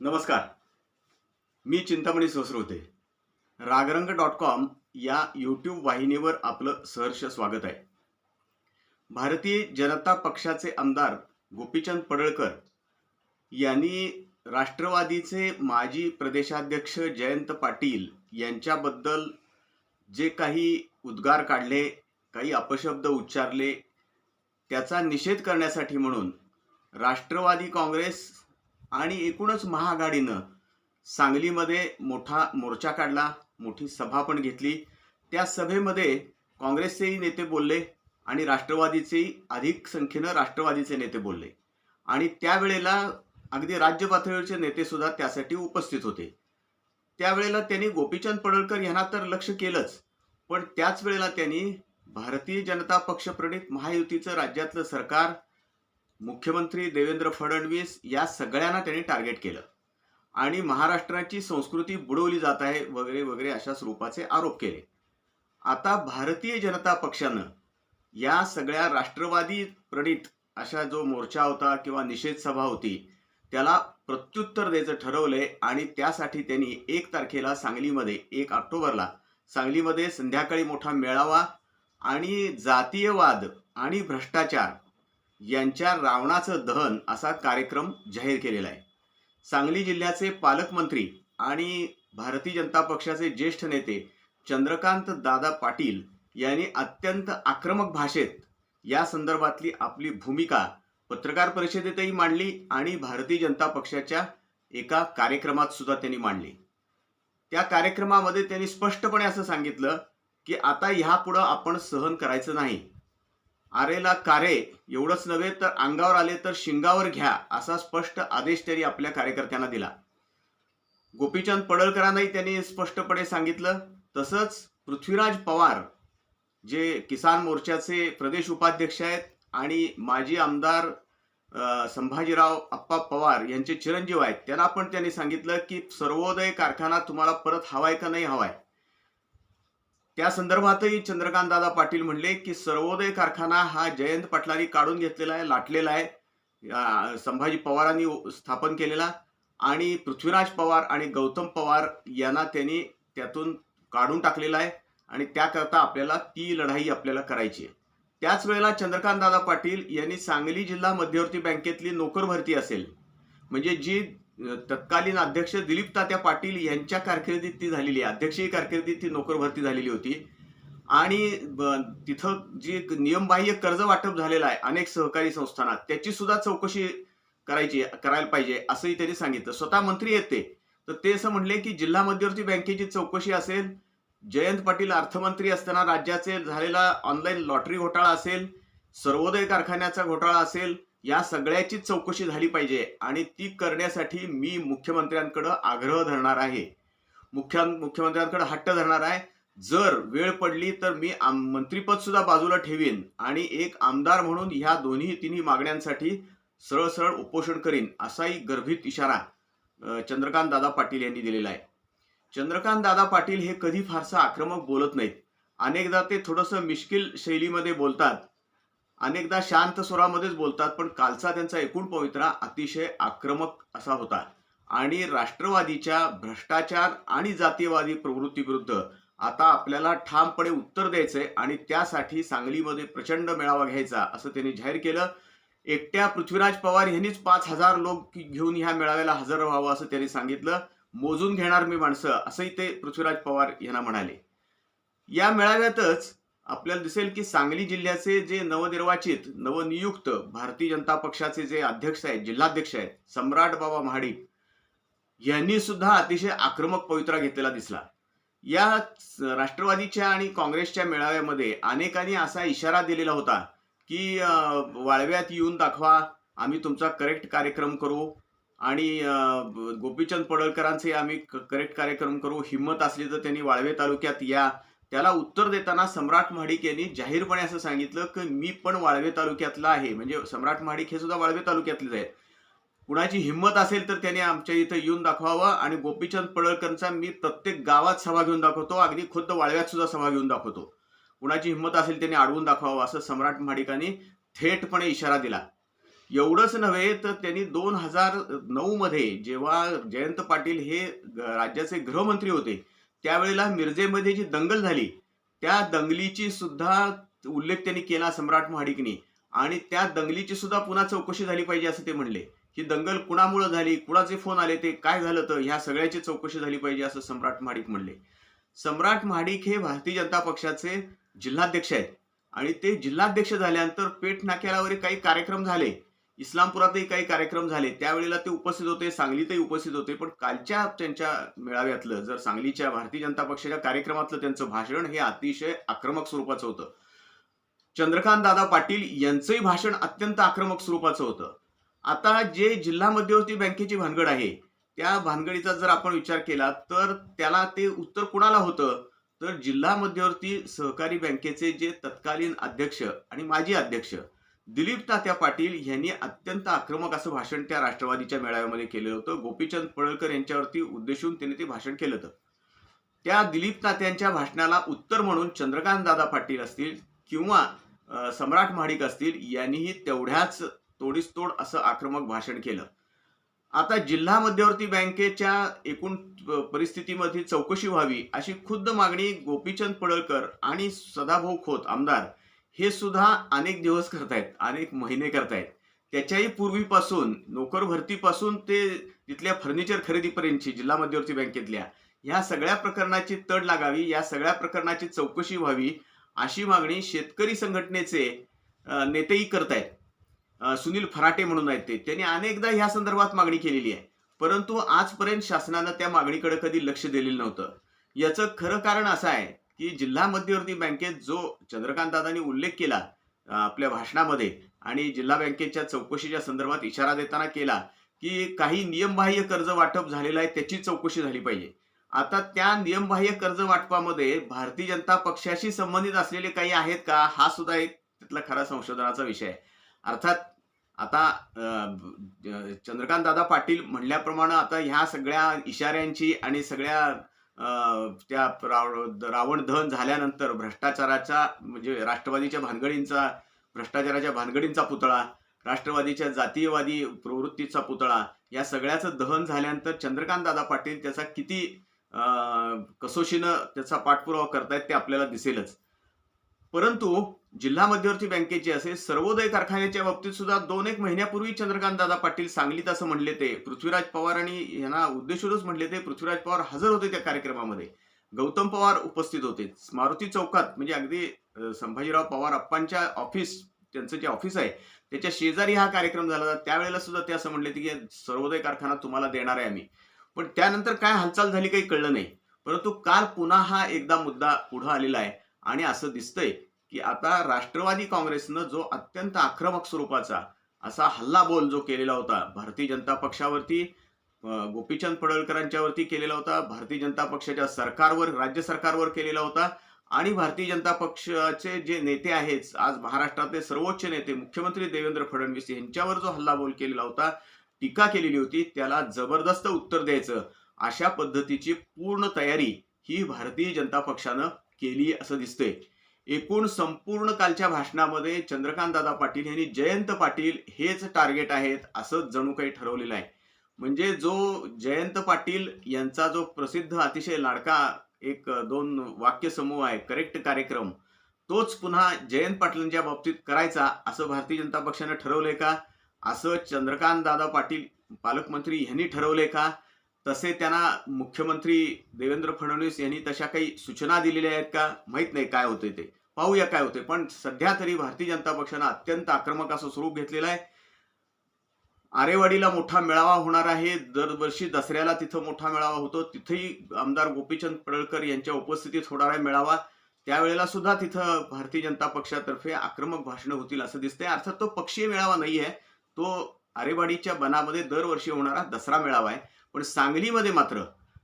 नमस्कार. मी चिंतामणी होते रागरंग डॉट कॉम या यूट्यूब वाहिनीवर आपलं सहर्ष स्वागत आहे. भारतीय जनता पक्षाचे आमदार गोपीचंद पडळकर यांनी राष्ट्रवादीचे माजी प्रदेशाध्यक्ष जयंत पाटील यांच्याबद्दल जे काही उद्गार काढले काही अपशब्द उच्चारले त्याचा निषेध करण्यासाठी म्हणून राष्ट्रवादी काँग्रेस आणि एकूणच महाआघाडीनं सांगलीमध्ये मोठा मोर्चा काढला मोठी सभा पण घेतली. त्या सभेमध्ये काँग्रेसचेही नेते बोलले आणि राष्ट्रवादीचेही अधिक संख्येनं राष्ट्रवादीचे नेते बोलले. आणि त्यावेळेला अगदी राज्य पातळीवरचे नेतेसुद्धा त्यासाठी उपस्थित होते. त्यावेळेला त्यांनी गोपीचंद पडळकर यांना तर लक्ष केलंच पण त्याच वेळेला त्यांनी भारतीय जनता पक्षप्रणित महायुतीचं राज्यातलं सरकार मुख्यमंत्री देवेंद्र फडणवीस या सगळ्यांना त्यांनी टार्गेट केलं. आणि महाराष्ट्राची संस्कृती बुडवली जात आहे वगैरे वगैरे अशा स्वरूपाचे आरोप केले. आता भारतीय जनता पक्षानं या सगळ्या राष्ट्रवादी प्रणित अशा जो मोर्चा होता किंवा निषेध सभा होती त्याला प्रत्युत्तर द्यायचं ठरवलंय आणि त्यासाठी त्यांनी एक तारखेला सांगलीमध्ये एक ऑक्टोबरला सांगलीमध्ये संध्याकाळी मोठा मेळावा आणि जातीयवाद आणि भ्रष्टाचार यांच्या रावणाचं दहन असा कार्यक्रम जाहीर केलेला आहे. सांगली जिल्ह्याचे पालकमंत्री आणि भारतीय जनता पक्षाचे ज्येष्ठ नेते चंद्रकांत दादा पाटील यांनी अत्यंत आक्रमक भाषेत या संदर्भातली आपली भूमिका पत्रकार परिषदेतही मांडली आणि भारतीय जनता पक्षाच्या एका कार्यक्रमात सुद्धा त्यांनी मांडली. त्या कार्यक्रमामध्ये त्यांनी स्पष्टपणे असं सांगितलं की आता ह्यापुढं आपण सहन करायचं नाही. आरेला कारे एवढंच नव्हे तर अंगावर आले तर शिंगावर घ्या असा स्पष्ट आदेश त्यांनी आपल्या कार्यकर्त्यांना दिला. गोपीचंद पडळकरांनाही त्यांनी स्पष्टपणे सांगितलं. तसंच पृथ्वीराज पवार जे किसान मोर्चाचे प्रदेश उपाध्यक्ष आहेत आणि माजी आमदार संभाजीराव अप्पा पवार यांचे चिरंजीव आहेत त्यांना पण त्यांनी सांगितलं की सर्वोदय कारखाना तुम्हाला परत हवाय का नाही हवाय? त्या संदर्भातही चंद्रकांत दादा पाटील म्हणले की सर्वोदय कारखाना हा जयंत पाटलांनी काढून घेतलेला आहे लाटलेला आहे. संभाजी पवारांनी स्थापन केलेला आणि पृथ्वीराज पवार आणि गौतम पवार यांना त्यांनी त्यातून काढून टाकलेला आहे आणि त्याकरता आपल्याला ती लढाई आपल्याला करायची आहे. त्याच वेळेला चंद्रकांत दादा पाटील यांनी सांगली जिल्हा मध्यवर्ती बँकेतली नोकर भरती असेल. म्हणजे जी तत्कालीन अध्यक्ष दिलीप तात्या पाटील यांच्या कारकिर्दीत ती झालेली आहे. अध्यक्षीय कारकिर्दीत ती नोकर भरती झालेली होती. आणि ब- तिथं जे नियमबाह्य कर्ज वाटप झालेलं आहे अनेक सहकारी संस्थांना त्याची सुद्धा चौकशी करायची करायला पाहिजे असंही त्यांनी सांगितलं. स्वतः मंत्री येते तर ते असं म्हणले की जिल्हा मध्यवर्ती बँकेची चौकशी असेल जयंत पाटील अर्थमंत्री असताना राज्याचे झालेला ऑनलाईन लॉटरी घोटाळा असेल सर्वोदय कारखान्याचा घोटाळा असेल या सगळ्याची चौकशी झाली पाहिजे आणि ती करण्यासाठी मी मुख्यमंत्र्यांकडं आग्रह धरणार आहे. मुख्य मुख्यमंत्र्यांकडे हट्ट धरणार आहे. जर वेळ पडली तर मी आम- सुद्धा बाजूला ठेवीन आणि एक आमदार म्हणून ह्या दोन्ही तिन्ही मागण्यांसाठी सरळ सरळ उपोषण करीन असाही गर्भित इशारा चंद्रकांत दादा पाटील यांनी दिलेला आहे. चंद्रकांत दादा पाटील हे कधी फारसं आक्रमक बोलत नाहीत. अनेकदा ते थोडंसं मिश्किल शैलीमध्ये बोलतात. अनेकदा शांत स्वरामध्येच बोलतात पण कालचा त्यांचा एकूण पवित्रा अतिशय आक्रमक असा होता. आणि राष्ट्रवादीच्या भ्रष्टाचार आणि जातीयवादी प्रवृत्तीविरुद्ध आता आपल्याला ठामपणे उत्तर द्यायचंय आणि त्यासाठी सांगलीमध्ये प्रचंड मेळावा घ्यायचा असं त्यांनी जाहीर केलं. एकट्या पृथ्वीराज पवार यांनीच पाच हजार लोक घेऊन ह्या मेळाव्याला हजर व्हावं असं त्यांनी सांगितलं. मोजून घेणार मी माणसं असंही ते पृथ्वीराज पवार यांना म्हणाले. या मेळाव्यातच आपल्याला दिसेल की सांगली जिल्ह्याचे जे नवनिर्वाचित नवनियुक्त भारतीय जनता पक्षाचे जे अध्यक्ष आहेत जिल्हाध्यक्ष आहेत सम्राट बाबा महाडिक यांनी सुद्धा अतिशय आक्रमक पवित्रा घेतलेला दिसला. या राष्ट्रवादीच्या आणि काँग्रेसच्या मेळाव्यामध्ये अनेकांनी असा इशारा दिलेला होता की वाळव्यात येऊन दाखवा आम्ही तुमचा करेक्ट कार्यक्रम करू आणि गोपीचंद पडळकरांचे आम्ही करेक्ट कार्यक्रम करू हिंमत असली तर त्यांनी वाळवे तालुक्यात या त्याला उत्तर देताना सम्राट महाडिक यांनी जाहीरपणे असं सांगितलं की मी पण वाळवे तालुक्यातला आहे. म्हणजे सम्राट महाडिक हे सुद्धा वाळवे तालुक्यातलेच आहेत. कुणाची हिंमत असेल तर त्याने आमच्या इथं येऊन दाखवावं आणि गोपीचंद पडळकरचा मी प्रत्येक गावात सभा घेऊन दाखवतो. अगदी खुद्द वाळव्यात सुद्धा सभा घेऊन दाखवतो. कुणाची हिंमत असेल त्याने अडवून दाखवावं असं सम्राट महाडिकांनी थेटपणे इशारा दिला. एवढंच नव्हे तर त्यांनी दोन हजार नऊ मध्ये जेव्हा जयंत पाटील हे राज्याचे गृहमंत्री होते त्यावेळेला मिरजेमध्ये जी दंगल झाली त्या दंगलीची सुद्धा उल्लेख त्यांनी केला सम्राट महाडिकनी. आणि त्या दंगलीची सुद्धा पुन्हा चौकशी झाली पाहिजे असं ते म्हणले. ही दंगल कुणामुळे झाली कुणाचे फोन आले ते काय झालं तर ह्या सगळ्याची चौकशी झाली पाहिजे असं सम्राट महाडिक म्हणले. सम्राट महाडिक हे भारतीय जनता पक्षाचे जिल्हाध्यक्ष आहेत. आणि ते जिल्हाध्यक्ष झाल्यानंतर पेठ नाक्याला वगैरे काही कार्यक्रम झाले. इस्लामपुरातही काही कार्यक्रम झाले. त्यावेळेला ते उपस्थित होते सांगलीतही उपस्थित होते. पण कालच्या त्यांच्या मेळाव्यातलं जर सांगलीच्या भारतीय जनता पक्षाच्या कार्यक्रमातलं त्यांचं भाषण हे अतिशय आक्रमक स्वरूपाचं होतं. चंद्रकांत दादा पाटील यांचंही भाषण अत्यंत आक्रमक स्वरूपाचं होतं. आता जे जिल्हा मध्यवर्ती बँकेची भानगड आहे त्या भानगडीचा जर आपण विचार केला तर त्याला ते उत्तर कुणाला होतं? तर जिल्हा मध्यवर्ती सहकारी बँकेचे जे तत्कालीन अध्यक्ष आणि माजी अध्यक्ष दिलीप तात्या पाटील यांनी अत्यंत आक्रमक असं भाषण त्या राष्ट्रवादीच्या मेळाव्यामध्ये केलं होतं. गोपीचंद पडळकर यांच्यावरती उद्देशून त्यांनी ते भाषण केलं होतं. त्या दिलीप तात्यांच्या भाषणाला उत्तर म्हणून चंद्रकांत दादा पाटील असतील किंवा सम्राट महाडिक असतील यांनीही तेवढ्याच तोडीस तोड असं आक्रमक भाषण केलं. आता जिल्हा मध्यवर्ती बँकेच्या एकूण परिस्थितीमध्ये चौकशी व्हावी अशी खुद्द मागणी गोपीचंद पडळकर आणि सदाभाऊ खोत आमदार हे सुद्धा अनेक दिवस करतायत अनेक महिने करतायत. त्याच्याही पूर्वीपासून नोकर भरतीपासून ते तिथल्या फर्निचर खरेदीपर्यंतची जिल्हा मध्यवर्ती बँकेतल्या ह्या सगळ्या प्रकरणाची तड लागावी या सगळ्या प्रकरणाची चौकशी व्हावी अशी मागणी शेतकरी संघटनेचे नेतेही करतायत. सुनील फराटे म्हणून आहेत ते. त्यांनी अनेकदा ह्या संदर्भात मागणी केलेली आहे. परंतु आजपर्यंत शासनानं त्या मागणीकडे कधी लक्ष दिलेलं नव्हतं. याचं खरं कारण असं आहे की जिल्हा मध्यवर्ती बँकेत जो चंद्रकांत दादांनी उल्लेख केला आपल्या भाषणामध्ये आणि जिल्हा बँकेच्या चौकशीच्या संदर्भात इशारा देताना केला की काही नियमबाह्य कर्ज वाटप झालेलं आहे त्याची चौकशी झाली पाहिजे. आता त्या नियमबाह्य कर्ज वाटपामध्ये भारतीय जनता पक्षाशी संबंधित असलेले काही आहेत का? हा सुद्धा एक त्यातला खरा संशोधनाचा विषय आहे. अर्थात आता चंद्रकांत दादा पाटील म्हणल्याप्रमाणे आता ह्या सगळ्या इशाऱ्यांची आणि सगळ्या त्या राव- रावण दहन झाल्यानंतर भ्रष्टाचाराच्या म्हणजे राष्ट्रवादीच्या भानगडींचा भ्रष्टाचाराच्या भानगडींचा पुतळा राष्ट्रवादीच्या जातीयवादी प्रवृत्तीचा पुतळा या सगळ्याचं दहन झाल्यानंतर चंद्रकांत दादा पाटील त्याचा किती कसोशीनं त्याचा पाठपुरावा करतायत ते आपल्याला दिसेलच. परंतु जिल्हा मध्यवर्ती बँकेचे असे सर्वोदय कारखान्याच्या बाबतीत सुद्धा दोन एक महिन्यापूर्वी चंद्रकांत दादा पाटील सांगलीत असं म्हणले ते. पृथ्वीराज पवार आणि यांना उद्देशूनच म्हणले ते. पृथ्वीराज पवार हजर होते त्या कार्यक्रमामध्ये. गौतम पवार उपस्थित होते. मारुती चौकात म्हणजे अगदी संभाजीराव पवार अप्पांच्या ऑफिस त्यांचं जे ऑफिस आहे त्याच्या शेजारी हा कार्यक्रम झाला त्यावेळेला सुद्धा ते असं म्हणले की सर्वोदय कारखाना तुम्हाला देणार आहे आम्ही. पण त्यानंतर काय हालचाल झाली काही कळलं नाही. परंतु काल पुन्हा हा एकदा मुद्दा पुढं आलेला आहे. आणि असं दिसतंय की आता राष्ट्रवादी काँग्रेसनं जो अत्यंत आक्रमक स्वरूपाचा असा हल्लाबोल जो केलेला होता भारतीय जनता पक्षावरती गोपीचंद पडळकरांच्यावरती केलेला होता भारतीय जनता पक्षाच्या सरकारवर राज्य सरकारवर केलेला होता आणि भारतीय जनता पक्षाचे जे नेते आहेत आज महाराष्ट्रातले सर्वोच्च नेते मुख्यमंत्री देवेंद्र फडणवीस यांच्यावर जो हल्लाबोल केलेला होता टीका केलेली होती त्याला जबरदस्त उत्तर द्यायचं अशा पद्धतीची पूर्ण तयारी ही भारतीय जनता पक्षानं केली असं दिसतंय. एकूण संपूर्ण कालच्या भाषणामध्ये चंद्रकांत दादा पाटील यांनी जयंत पाटील हेच टार्गेट आहेत असं जणू काही ठरवलेलं आहे. म्हणजे जो जयंत पाटील यांचा जो प्रसिद्ध अतिशय लाडका एक दोन वाक्य समूह आहे करेक्ट कार्यक्रम तोच पुन्हा जयंत पाटलांच्या बाबतीत करायचा असं भारतीय जनता पक्षानं ठरवलंय का? असं चंद्रकांत दादा पाटील पालकमंत्री यांनी ठरवलंय का? तसे त्यांना मुख्यमंत्री देवेंद्र फडणवीस यांनी तशा काही सूचना दिलेल्या आहेत का? माहीत नाही काय होते ते. पाहूया काय होते पण सध्या तरी भारतीय जनता पक्षानं अत्यंत आक्रमक असं स्वरूप घेतलेलं आहे. आरेवाडीला मोठा मेळावा होणार आहे. दरवर्षी दसऱ्याला तिथं मोठा मेळावा होतो. तिथेही आमदार गोपीचंद पडळकर यांच्या उपस्थितीत होणार आहे मेळावा. त्यावेळेला सुद्धा तिथं भारतीय जनता पक्षातर्फे आक्रमक भाषणं होतील असं दिसतंय. अर्थात तो पक्षीय मेळावा नाही आहे तो आरेवाडीच्या बनामध्ये दरवर्षी होणारा दसरा मेळावा आहे. पण सांगलीमध्ये मात्र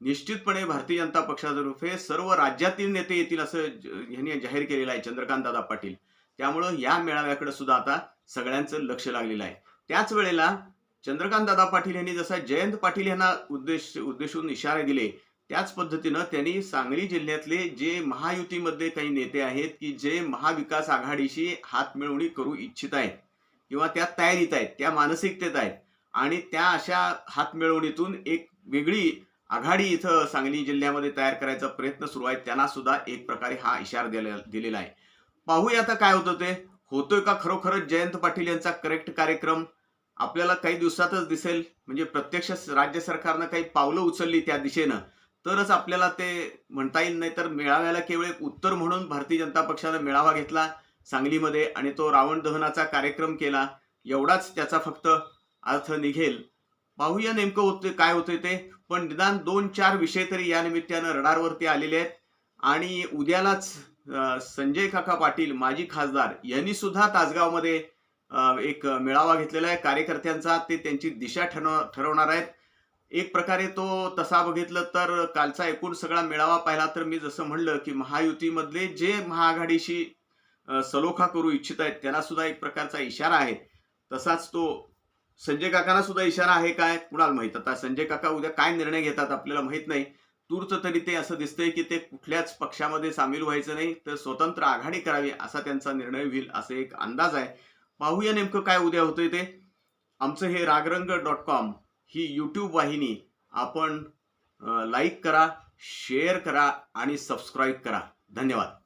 निश्चितपणे भारतीय जनता पक्षातर्फे सर्व राज्यातील नेते येतील असं यांनी जाहीर केलेलं आहे चंद्रकांत दादा पाटील. त्यामुळं या मेळाव्याकडे सुद्धा आता सगळ्यांचं लक्ष लागलेलं आहे. त्याच वेळेला चंद्रकांत दादा पाटील यांनी जसा जयंत पाटील यांना उद्देश उद्देशून इशारे दिले त्याच पद्धतीनं त्यांनी सांगली जिल्ह्यातले जे महायुतीमध्ये काही नेते आहेत की जे महाविकास आघाडीशी हातमिळवणी करू इच्छित आहेत किंवा त्या तयारीत आहेत त्या मानसिकतेत आहेत आणि त्या अशा हातमिळवणीतून एक वेगळी आघाडी इथं सांगली जिल्ह्यामध्ये तयार करायचा प्रयत्न सुरू आहे. त्यांना सुद्धा एक प्रकारे हा इशारा दिलेला दिलेला आहे. पाहूया आता काय होतं ते. होतोय का खरोखरच? जयंत पाटील यांचा करेक्ट कार्यक्रम आपल्याला काही दिवसातच दिसेल. म्हणजे प्रत्यक्ष राज्य सरकारनं काही पावलं उचलली त्या दिशेनं. तरच आपल्याला ते म्हणता येईल. नाही तर मेळाव्याला केवळ एक उत्तर म्हणून भारतीय जनता पक्षानं मेळावा घेतला सांगलीमध्ये आणि तो रावण दहनाचा कार्यक्रम केला. एवढाच त्याचा फक्त अर्थ निघेल. पाहूया नेमकं होते काय होतंय ते. पण निदान दोन चार विषय तरी या निमित्तानं रडारवरती आलेले आहेत. आणि उद्यालाच संजय काका पाटील माजी खासदार यांनी सुद्धा तासगावमध्ये एक मेळावा घेतलेला आहे. कार्यकर्त्यांचा ते त्यांची दिशा ठरव ठरवणार आहेत. एक प्रकारे तो तसा बघितलं तर कालचा एकूण सगळा मेळावा पाहिला तर मी जसं म्हणलं की महायुतीमधले जे महाआघाडीशी सलोखा करू इच्छित आहेत त्यांना सुद्धा एक प्रकारचा इशारा आहे. तसाच तो संजय काकांना सुद्धा इशारा आहे काय? कुणाला माहीत? आता संजय काका उद्या काय निर्णय घेतात आपल्याला माहीत नाही. तूर्त तरी ते असं दिसतंय की ते कुठल्याच पक्षामध्ये सामील व्हायचं नाही तर स्वतंत्र आघाडी करावी असा त्यांचा निर्णय होईल असं एक अंदाज आहे. पाहूया नेमकं काय उद्या होतंय ते. आमचं हे रागरंग डॉट कॉम ही यूट्यूब वाहिनी आपण लाईक करा शेअर करा आणि सबस्क्राईब करा. धन्यवाद.